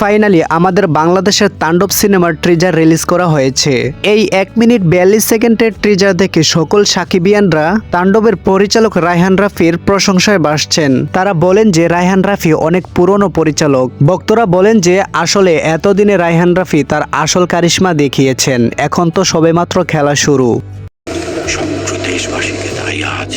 Finally আমাদের বাংলাদেশের তাণ্ডব সিনেমার ট্রিজার রিলিজ করা হয়েছে। এই এক মিনিট বিয়াল্লিশ সেকেন্ডের ট্রিজার দেখে সকল সাকিবিয়ানরা তাণ্ডবের পরিচালক রায়হান রাফির প্রশংসায় বাসছেন। তারা বলেন যে রায়হান রাফি অনেক পুরনো পরিচালক। বক্তরা বলেন যে আসলে এতদিনে রায়হান রাফি তার আসল কারিশ্মা দেখিয়েছেন। এখন তো সবেমাত্র খেলা শুরু। দেশবাসীকে আজ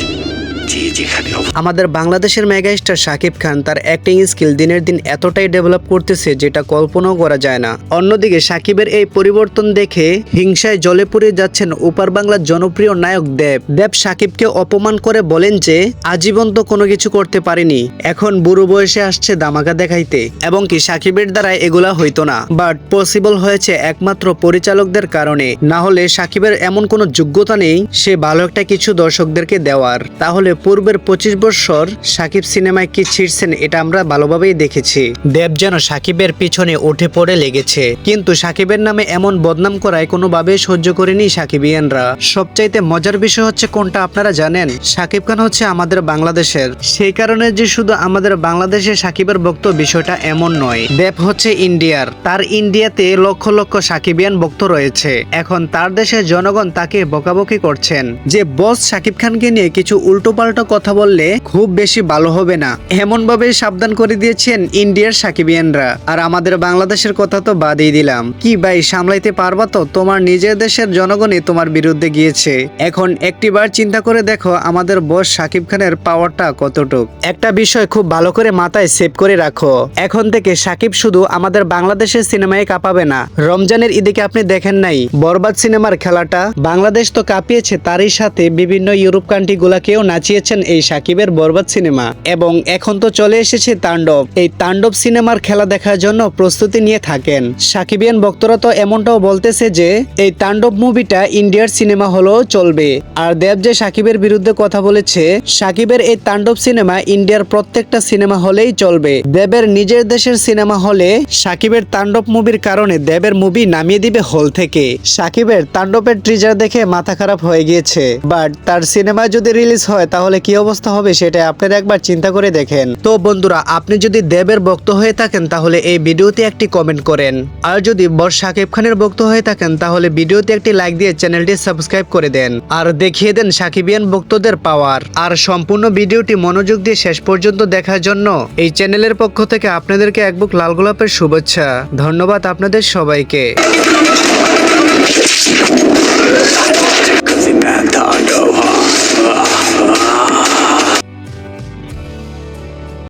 আমাদের বাংলাদেশের মেগাস্টার শাকিব খান তার অ্যাক্টিং স্কিল দিনের দিন এতটাই ডেভেলপ করতেছে যেটা কল্পনাও করা যায় না। অন্যদিকে শাকিবের এই পরিবর্তন দেখে হিংসায় জলে পড়ে যাচ্ছেন উপার বাংলার জনপ্রিয় নায়ক দেব। দেব শাকিবকে অপমান করে বলেন যে, আজীবন তো কোনো কিছু করতে পারেনি, এখন বুড়ো বয়সে আসছে দামাকা দেখাইতে। এবং কি শাকিবের দ্বারা এগুলা হইতো না। বাট পসিবল হয়েছে একমাত্র পরিচালকদের কারণে। না হলে শাকিবের এমন কোনো যোগ্যতা নেই, সে ভালো একটা কিছু দর্শকদেরকে দেওয়ার। তাহলে পূর্বের পঁচিশ বছর সাকিব সিনেমায় কি ছিঁড়ছেন এটা আমরা ভালোভাবেই দেখেছি। দেব যেন সাকিবের পিছনে উঠে পড়ে লেগেছে। কিন্তু সাকিবের নামে এমন বদনাম করায় কোনোভাবেই সহ্য করেনি সাকিবিয়ানরা। সবচাইতে মজার বিষয় হচ্ছে কোনটা আপনারা জানেন? সাকিব খান হচ্ছে আমাদের বাংলাদেশের। সেই কারণে যে শুধু আমাদের বাংলাদেশে সাকিবের ভক্ত বিষয়টা এমন নয়। দেব হচ্ছে ইন্ডিয়ার। তার ইন্ডিয়াতে লক্ষ লক্ষ সাকিবিয়ান ভক্ত রয়েছে। এখন তার দেশের জনগণ তাকে বকাবকি করছেন। যে বস সাকিব খানকে নিয়ে কিছু উল্টোপাল্টা কথা বললে খুব বেশি ভালো হবে না। এমন ভাবে সাবধান করে দিয়েছেন ইন্ডিয়ার সাকিবিয়ানরা। আর আমাদের বাংলাদেশের কথা তো বাদই দিলাম। কি ভাই, সামলাইতে পারবা তো? তোমার নিজের দেশের জনগণই তোমার বিরুদ্ধে গিয়েছে। এখন একটিবার চিন্তা করে দেখো আমাদের বস সাকিব খানের পাওয়ারটা কতটুক। একটা বিষয় খুব ভালো করে মাথায় সেভ করে রাখো। এখন থেকে সাকিব শুধু আমাদের বাংলাদেশের সিনেমায় কাঁপাবে না। রমজানের ঈদিকে আপনি দেখেন নাই? বরবাদ সিনেমার খেলাটা? বাংলাদেশ তো কাঁপিয়েছে, তারই সাথে বিভিন্ন ইউরোপ কান্ট্রি গুলাকেও নাচিয়েছেন এই সাকিবের বরবাদ সিনেমা। এবং এখন তো চলে এসেছে তাণ্ডব। এই তাণ্ডব সিনেমার খেলা দেখার জন্য প্রস্তুতি নিয়ে থাকেন। সাকিবিয়ান ভক্তরা তো এমনটাও বলতেছে যে, এই তাণ্ডব মুভিটা ইন্ডিয়ার সিনেমা হলেও চলবে। আর দেব যে সাকিবের বিরুদ্ধে কথা বলেছে, সাকিবের এই তাণ্ডব সিনেমা ইন্ডিয়ার প্রত্যেকটা সিনেমা হলেই চলবে। দেবের নিজের দেশের সিনেমা হলে সাকিবের তাণ্ডব মুভির কারণে দেবের মুভি নামিয়ে দিবে হল থেকে। সাকিবের তাণ্ডবের ট্রিজার দেখে মাথা খারাপ হয়ে গিয়েছে। বাট তার সিনেমা যদি রিলিজ হয় তাহলে কি অবস্থা হবে সেটা আপনারা একবার চিন্তা করে দেখেন। তো বন্ধুরা, আপনি যদি দেবের ভক্ত হয়ে থাকেন, তাহলে এই ভিডিওতে একটি কমেন্ট করেন। আর যদি বর সাকিব খানের ভক্ত হয়ে থাকেন, তাহলে ভিডিওতে একটি লাইক দিয়ে চ্যানেলটি সাবস্ক্রাইব করে দেন। আর দেখিয়ে দেন সাকিবিয়ান ভক্তদের পাওয়ার আর সম্পূর্ণ ভিডিওটি মনোযোগ দিয়ে শেষ পর্যন্ত দেখার জন্য এই চ্যানেলের পক্ষ থেকে আপনাদেরকে এক বুক লাল গোলাপের শুভেচ্ছা। ধন্যবাদ আপনাদের সবাইকে।